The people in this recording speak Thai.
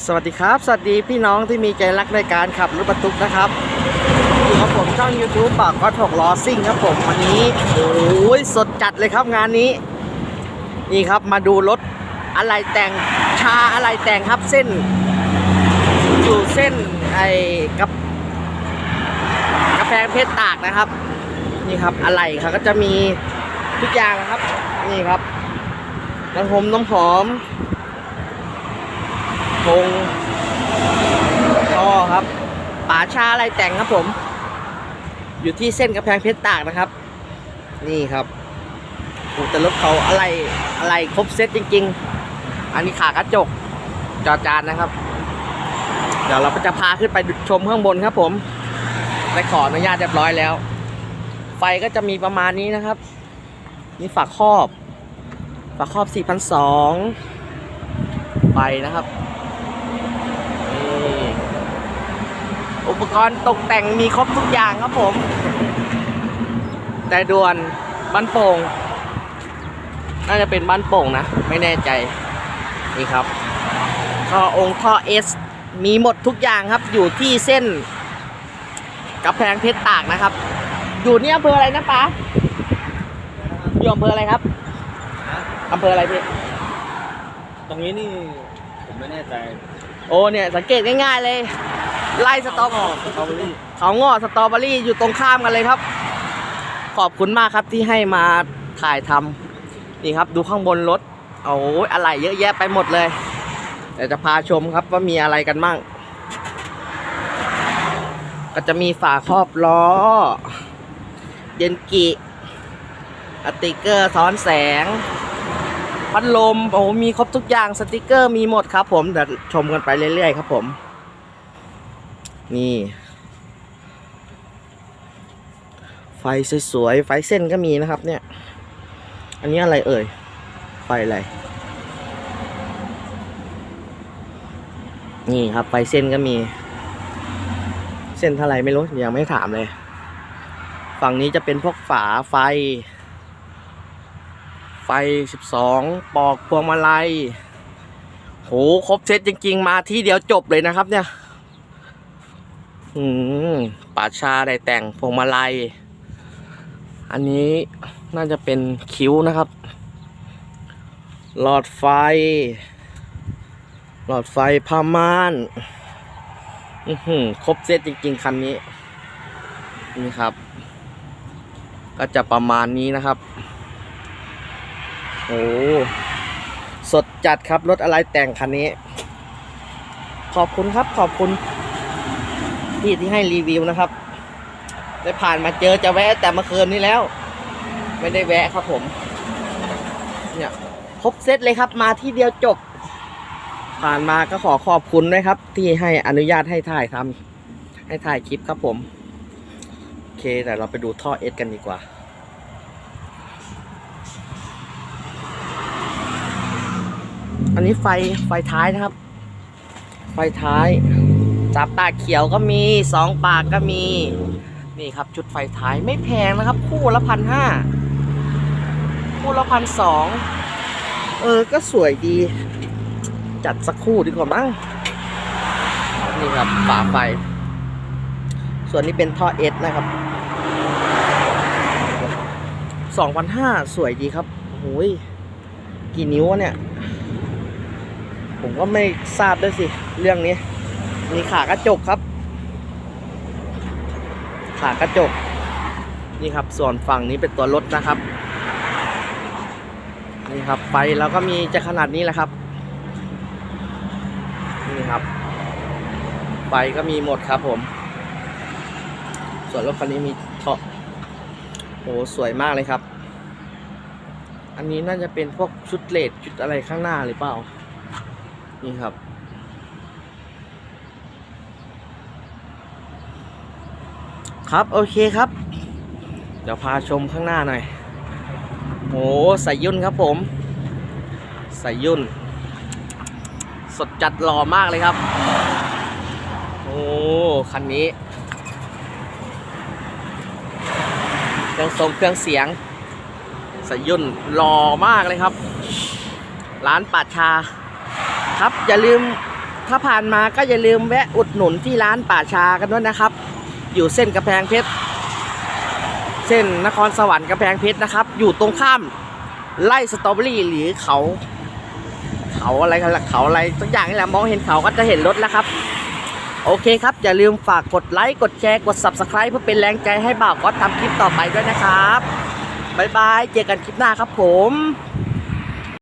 สวัสดีครับ สวัสดีพี่น้องที่มีใจรักในการขับรถบรรทุกนะครับอยู่กับผมช่อง YouTube ปากก็ถกล้อซิ่งครับผมวันนี้โอ้ยสดจัดเลยครับงานนี้ นี่ครับมาดูรถอะไรแต่งชาอะไรแต่งครับเส้น อยู่เส้นไอ้กับกาแฟเพชรตากนะครับ นี่ครับอะไรครับก็จะมีทุกอย่างนะครับ นี่ครับน้ำหอมน้ำหอม พงท่อครับป่าชาอะไรแต่งครับผม อยู่ที่เส้นกระแพงเพชรตากนะครับ นี่ครับโอ้แต่รถเขาอะไรอะไรครบเซตจริง ๆ อันนี้ขากระจกจอจานนะครับ เดี๋ยวเราก็จะพาขึ้นไปชมข้างบนครับผมได้ขออนุญาตเรียบร้อยแล้ว ไฟก็จะมีประมาณนี้นะครับ นี่ฝาครอบ ฝาครอบ 4,200 ไฟนะครับ อุปกรณ์ตกแต่งมีครบทุกอย่างครับผม แต่ด่วนบ้านโป่ง น่าจะเป็นบ้านโป่งนะ ไม่แน่ใจ นี่ครับท่อองค์ท่อเอสมีหมดทุกอย่างครับอยู่ที่เส้นกระแพงเพชรตากนะครับ อยู่นี่อำเภออะไรนะป๊าอยู่อำเภออะไรครับอำเภออะไรพี่ ตรงนี้นี่ผมไม่แน่ใจ โอ้เนี่ยสังเกตง่ายๆเลย ไล่สตอสตรอเบอรี่เขางอสตรอเบอรี่อยู่ตรงข้ามกันเลยครับ ขอบคุณมากครับที่ให้มาถ่ายทำนี่ครับ ดูข้างบนรถโอ้ยอะไรเยอะแยะไปหมดเลยเดี๋ยวจะพาชมครับว่ามีอะไรกันบ้างก็จะมีฝาครอบล้อ เดนกิสติกเกอร์ซ้อนแสง พัดลม โอ้โหมีครบทุกอย่างสติกเกอร์มีหมดครับผม เดี๋ยวชมกันไปเรื่อยๆครับผม นี่ ไฟสวยๆ ไฟเส้นก็มีนะครับเนี่ย อันนี้อะไรเอ่ย ไฟอะไร นี่ครับ ไฟเส้นก็มี เส้นเท่าไรไม่รู้ยังไม่ถามเลย ฝั่งนี้จะเป็นพวกฝาไฟ ไฟ 12 ปอกพวงมาลัยโหครบเซตจริง ๆ มาที่เดียวจบเลยนะครับเนี่ย อืมป่าชาได้แต่งพวงมาลัย อันนี้น่าจะเป็นคิ้วนะครับ หลอดไฟ หลอดไฟพาม่านอือหือครบเซตจริง ๆ คันนี้ นี่ครับ ก็จะประมาณนี้นะครับ โอ้สดจัดครับ รถอะไรแต่งคันนี้ ขอบคุณครับขอบคุณ พี่ที่ให้รีวิวนะครับ ได้ผ่านมาเจอจะแวะแต่เมื่อคืนนี้แล้ว ไม่ได้แวะครับผม เนี่ยครบเซตเลยครับ มาที่เดียวจบ ผ่านมาก็ขอขอบคุณด้วยครับ ที่ให้อนุญาตให้ถ่ายทำให้ถ่ายคลิปครับผมโอเคแต่เราไปดูท่อเอสกันดีกว่าอันนี้ไฟไฟท้ายนะครับ ไฟท้าย จับตาเขียวก็มีสองปากก็มี นี่ครับชุดไฟท้ายไม่แพงนะครับ คู่ละพันห้าคู่ละพันสองเออ ก็สวยดี จัดสักคู่ดีกว่ามั้งนี่ครับฝาไฟ ส่วนนี้เป็นท่อเอสนะครับสองพันห้าสวยดีครับโอ้ยกี่นิ้วเนี่ย ผมก็ไม่ทราบด้วยสิ เรื่องนี้ มีขากระจกครับ ขากระจก นี่ครับ ส่วนฝั่งนี้เป็นตัวรถนะครับ นี่ครับไฟเราก็มีจะขนาดนี้แหละครับ นี่ครับ ไฟก็มีหมดครับผม ส่วนรถคันนี้มีเท่อโอ้สวยมากเลยครับ อันนี้น่าจะเป็นพวกชุดเลดชุดอะไรข้างหน้าหรือเปล่า นี่ครับ ครับโอเคครับ เดี๋ยวพาชมข้างหน้าหน่อยโอ้ใส่ยุ่นครับผมใส่ยุ่น สดจัดหล่อมากเลยครับ โอ้คันนี้เครื่องทรงเครื่องเสียงใส่ยุ่นหล่อมากเลยครับ ร้านปัดชา ครับอย่าลืมถ้าผ่านมาก็อย่าลืมแวะอุดหนุนที่ร้านป่าชากันด้วยนะครับ อยู่เส้นกระแพงเพชร เส้นนครสวรรค์กระแพงเพชรนะครับ อยู่ตรงข้ามไร่สตรอเบอรี่หรือเขา เขาอะไรกันล่ะเขาอะไรสักอย่างนี่แหละมองเห็นเขาก็จะเห็นรถแล้วครับ โอเคครับ อย่าลืมฝากกดไลค์กดแชร์กด Subscribe เพื่อเป็นแรงใจให้บ่าวก็ทำคลิปต่อไปด้วยนะครับบ๊ายบาย เจอกันคลิปหน้าครับผม